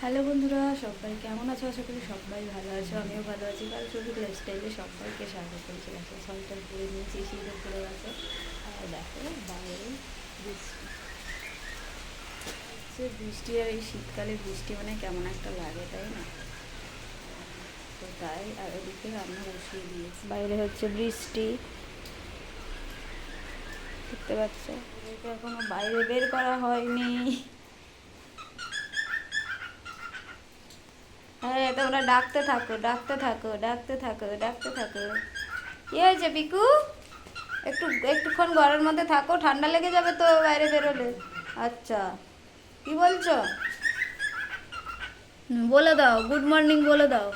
Hello বন্ধুরা, সবাই কেমন আছো? আশা করি সবাই ভালো আছো, আমিও ভালো আছি। কাল চৌধুরী লাইফস্টাইলে সবাইকে স্বাগত করছি দেখো সোয়েটার পরে নিয়েছি শীতও পরে গেছে। আর দেখো, বাইরে বৃষ্টি। সে বৃষ্টি আর এই শীতকালে বৃষ্টি মানে কেমন একটা লাগে, তাই না? তাই আর ওদিকে রান্না বসিয়ে দিয়েছি। বাইরে হচ্ছে বৃষ্টি। দেখতে পাচ্ছ? ওদেরকে এখনও বাইরে বের করা হয়নি। হ্যাঁ তোমরা ডাকতে থাকো ডাকতে থাকো ডাকতে থাকো ডাকতে থাকো। কি হয়েছে পিকু? একটু একটুক্ষণ ঘরের মধ্যে থাকো ঠান্ডা লেগে যাবে তো বাইরে বেরোলে। আচ্ছা কি বলছো? বলে দাও গুড মর্নিং বলে দাও।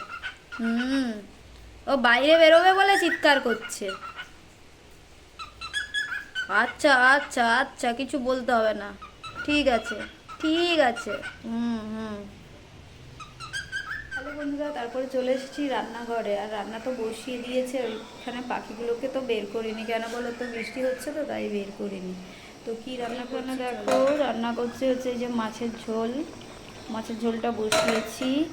হুম। ও বাইরে বেরোবে বলে চিৎকার করছে। আচ্ছা আচ্ছা আচ্ছা কিছু বলতে হবে না। ঠিক আছে ঠিক আছে। হুম হুম। হ্যালো বন্ধুরা তারপরে চলে এসেছি রান্নাঘরে। আর রান্না তো বসিয়ে দিয়েছে ওইখানে পাখিগুলোকে তো বের করিনি। কেন বলো তো বৃষ্টি হচ্ছে তো তাই বের করিনি। তো কি রান্না করে দেখো রান্না করছে হচ্ছে এই যে মাছের ঝোল। মাছের ঝোলটা বসিয়েছি।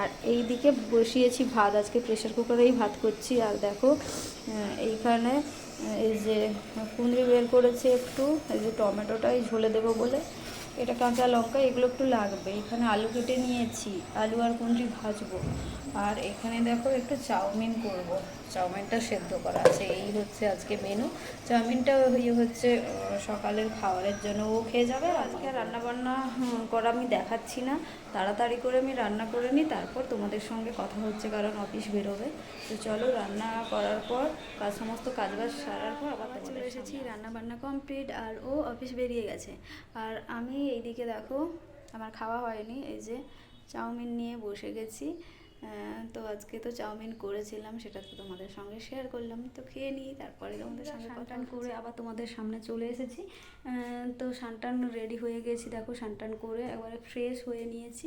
আর এই দিকে বসিয়েছি ভাত, আজকে প্রেশার কুকারেই ভাত করছি। আর দেখো এইখানে এই যে কুঁদরি বের করেছে একটু, এই যে টমেটোটাই ঝোলে দেবো বলে। এটা কাঁচা লঙ্কা এগুলো একটু লাগবে। এখানে আলু কেটে নিয়েছি আলু আর কুঁদরি ভাজবো। আর এখানে দেখো একটু চাউমিন করব। চাউমিনটা সেদ্ধ করা আছে এই হচ্ছে আজকে মেনু চাউমিনটা ইয়ে হচ্ছে সকালের খাবারের জন্য। ও খেয়ে যাবে? আর আজকে রান্না বান্না করা আমি দেখাচ্ছি না। তাড়াতাড়ি করে আমি রান্না করে নিই তারপর তোমাদের সঙ্গে কথা হচ্ছে কারণ অফিস বেরোবে। তো চলো রান্না করার পর কাজ সমস্ত কাজবাজ সারার পর আবার চলে এসেছি রান্না বান্না কমপ্লিট আর ও অফিস বেরিয়ে গেছে। আর আমি এইদিকে দেখো আমার খাওয়া হয়নি এই যে চাউমিন নিয়ে বসে গেছি। তো আজকে তো চাউমিন করেছিলাম সেটা তো তোমাদের সঙ্গে শেয়ার করলাম। তো খেয়ে নিই তারপরে তোমাদের সঙ্গে টান করে আবার তোমাদের সামনে চলে এসেছি। তো সানটান রেডি হয়ে গেছি দেখো সানটান করে একবারে ফ্রেশ হয়ে নিয়েছি।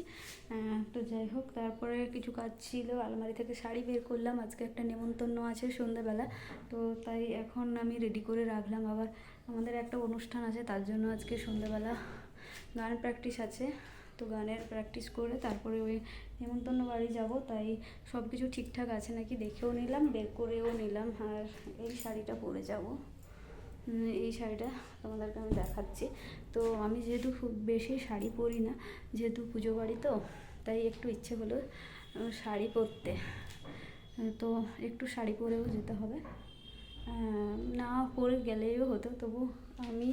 তো যাই হোক তারপরে কিছু কাজ ছিল আলমারি থেকে শাড়ি বের করলাম। আজকে একটা নেমন্তন্ন আছে সন্ধ্যাবেলা তো তাই এখন আমি রেডি করে রাখলাম। আবার আমাদের একটা অনুষ্ঠান আছে তার জন্য আজকে সন্ধ্যাবেলা গান প্র্যাকটিস আছে। তো গানের প্র্যাকটিস করে তারপরে ওই নেমন্তন্ন বাড়ি যাব, তাই সব কিছু ঠিকঠাক আছে নাকি দেখেও নিলাম, বের করেও নিলাম। আর এই শাড়িটা পরে যাব। এই শাড়িটা তোমাদেরকে আমি দেখাচ্ছি। তো আমি যেহেতু খুব বেশি শাড়ি পরি না, যেহেতু পুজো বাড়ি তো, তাই একটু ইচ্ছে হলো শাড়ি পরতে। তো একটু শাড়ি পরেও যেতে হবে। না পরে গেলেও হতো, তবু আমি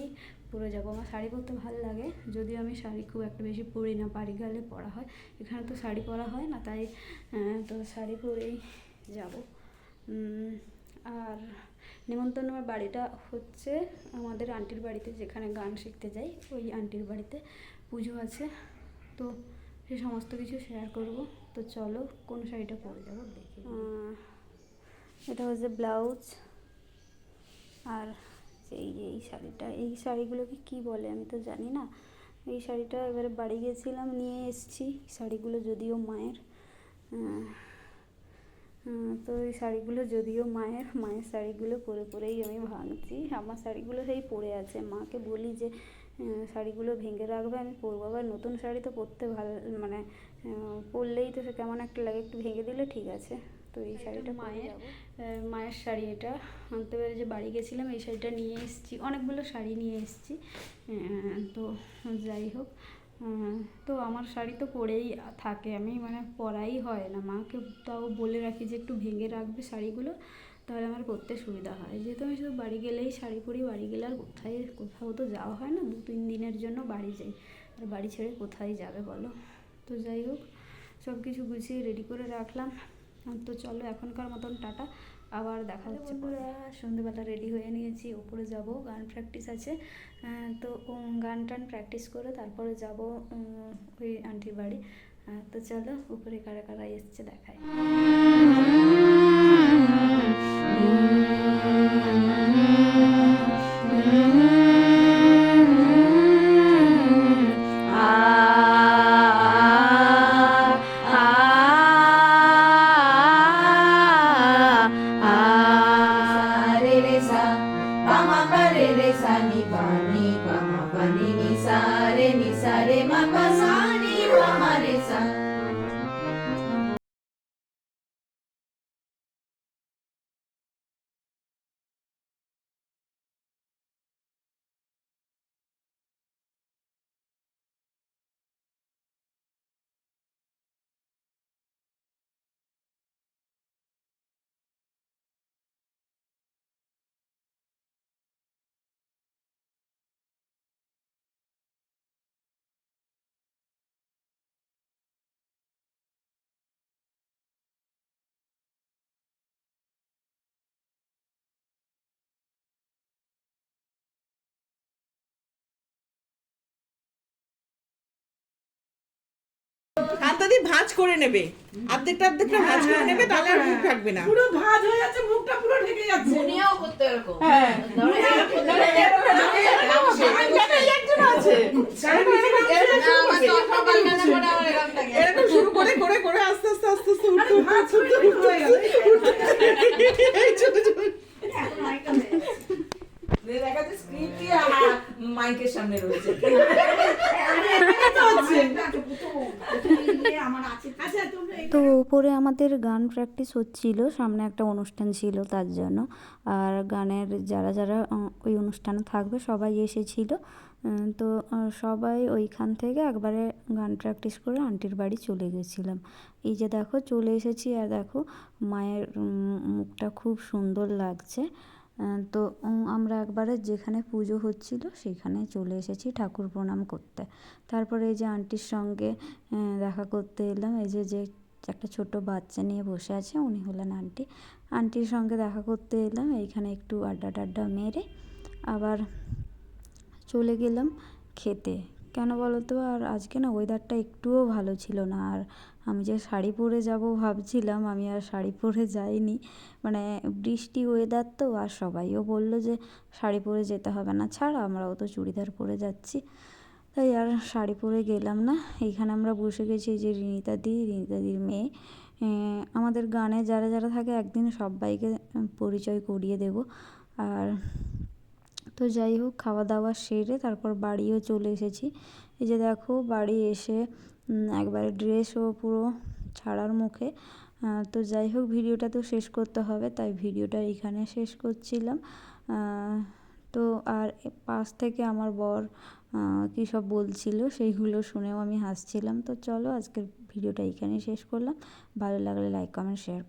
পরে যাব। আমার শাড়ি পরতে ভালো লাগে। যদিও আমি শাড়ি খুব একটা বেশি পরি না, বাড়ি গেলে পরা হয়। এখানে তো শাড়ি পরা হয় না, তাই তো শাড়ি পরেই যাব। আর নেমন্তন্ন আমার বাড়িটা হচ্ছে আমাদের আন্টির বাড়িতে, যেখানে গান শিখতে যাই, ওই আন্টির বাড়িতে পুজো আছে। তো সে সমস্ত কিছু শেয়ার করব। তো চলো, কোন শাড়িটা পরে যাব দেখি। এটা হচ্ছে ব্লাউজ। আর এই যে এই শাড়িটা, এই শাড়িগুলোকে কি বলে আমি তো জানি না। এই শাড়িটা এবারে বাড়ি গেছিলাম, নিয়ে এসেছি। শাড়িগুলো যদিও মায়ের তো এই শাড়িগুলো যদিও মায়ের মায়ের শাড়িগুলো পরে পরেই আমি ভাঙছি। আমার শাড়িগুলো সেই পরে আছে। মাকে বলি যে শাড়িগুলো ভেঙে রাখবে, আমি পরবো। আবার নতুন শাড়ি তো পরতে ভালো মানে পরলেই তো সে কেমন একটা লাগে, একটু ভেঙে দিলে ঠিক আছে। তো এই শাড়িটা মায়ের মায়ের শাড়ি এটা। আনতে পেরে যে বাড়ি গেছিলাম এই শাড়িটা নিয়ে এসেছি। অনেকগুলো শাড়ি নিয়ে এসেছি। তো যাই হোক তো আমার শাড়ি তো পরেই থাকে। আমি মানে পরাই হয় না। মাকে তাও বলে রাখি যে একটু ভেঙে রাখবে শাড়িগুলো তাহলে আমার পরতে সুবিধা হয়। যেহেতু আমি শুধু বাড়ি গেলেই শাড়ি পরি বাড়ি গেলে আর কোথায় কোথাও তো যাওয়া হয় না। দু তিন দিনের জন্য বাড়ি যাই। আর বাড়ি ছেড়ে কোথায় যাবে বলো? তো যাই হোক সব কিছু গুছিয়ে রেডি করে রাখলাম। তো চলো এখনকার মতন টাটা। আবার দেখা হচ্ছে বন্ধুরা সন্ধ্যেবেলা রেডি হয়ে নিয়েছি উপরে যাব গান প্র্যাকটিস আছে। তো গান টান প্র্যাকটিস করে তারপরে যাব ওই আন্টির বাড়ি। তো চলো উপরে কারা কারা এসছে দেখায় বৌদি ভাঁজ করে নেবে অর্ধেকটা অর্ধেকটা ভাঁজ করে নেবে তাহলে আর মুখ থাকবে না। পুরো ভাঁজ হয়ে যাচ্ছে মুখটা পুরো ঢেকে যাচ্ছে। মুনিয়াও করতে এরকম। হ্যাঁ। না আমার তো অল্প বালকানে পড়ে আমার এরকম শুরু করে করে করে আস্তে আস্তে আস্তে আস্তে উঠতে উঠতে উঠতে উঠতে হয়ে গেল। এই ছোট ছোট। দেখা যাচ্ছে স্ক্রিপ্টই মাইকের সামনে রয়েছে আচ্ছা তোমরা ওপরে আমাদের গান প্র্যাকটিস হচ্ছিল, সামনে একটা অনুষ্ঠান ছিল তার জন্য। আর গানের যারা যারা ওই অনুষ্ঠানে থাকবে সবাই এসেছিল। তো সবাই ওইখান থেকে একবারে গান প্র্যাকটিস করে আন্টির বাড়ি চলে গেছিলাম। এই যে দেখো, চলে এসেছি আর দেখো, মায়ের মুখটা খুব সুন্দর লাগছে। তো আমরা একবারে যেখানে পুজো হচ্ছিল সেখানে চলে এসেছি ঠাকুর প্রণাম করতে। তারপরে এই যে আন্টির সঙ্গে দেখা করতে এলাম। এই যে যে একটা ছোট বাচ্চা নিয়ে বসে আছে, উনি হলেন আন্টি। আন্টির সঙ্গে দেখা করতে এলাম, এইখানে একটু আড্ডা টাড্ডা মেরে আবার চলে গেলাম খেতে। কেন বলো তো আর আজকে না ওয়েদারটা একটুও ভালো ছিল না, আর আমি যে শাড়ি পরে যাব ভাবছিলাম, আমি আর শাড়ি পরে যাইনি। মানে বৃষ্টি ওয়েদার তো, আর সবাইও বলল যে শাড়ি পরে যেতে হবে না, ছাড়, আমরাও তো চুড়িদার পরে যাচ্ছি। তাই আর শাড়ি পরে গেলাম না। এইখানে আমরা বসে গেছি যে রিনিতা দি, রিনিতা দির মেয়ে। আমাদের গানে যারা যারা থাকে একদিন সবাইকে পরিচয় করিয়ে দেব। আর তো যাই হোক খাওয়া দাওয়া সেরে তারপর বাড়িও চলে এসেছি। এই যে দেখো, বাড়ি এসে একবারে ড্রেসও পুরো ছাড়ার মুখে। তো যাই হোক, ভিডিওটা তো শেষ করতে হবে, তাই ভিডিওটা এখানে শেষ করছিলাম। তো আর পাশ থেকে আমার বর কী সব বলছিল সেইগুলো শুনেও আমি হাসছিলাম। তো চলো আজকের ভিডিওটা এখানেই শেষ করলাম। ভালো লাগলে লাইক কমেন্ট শেয়ার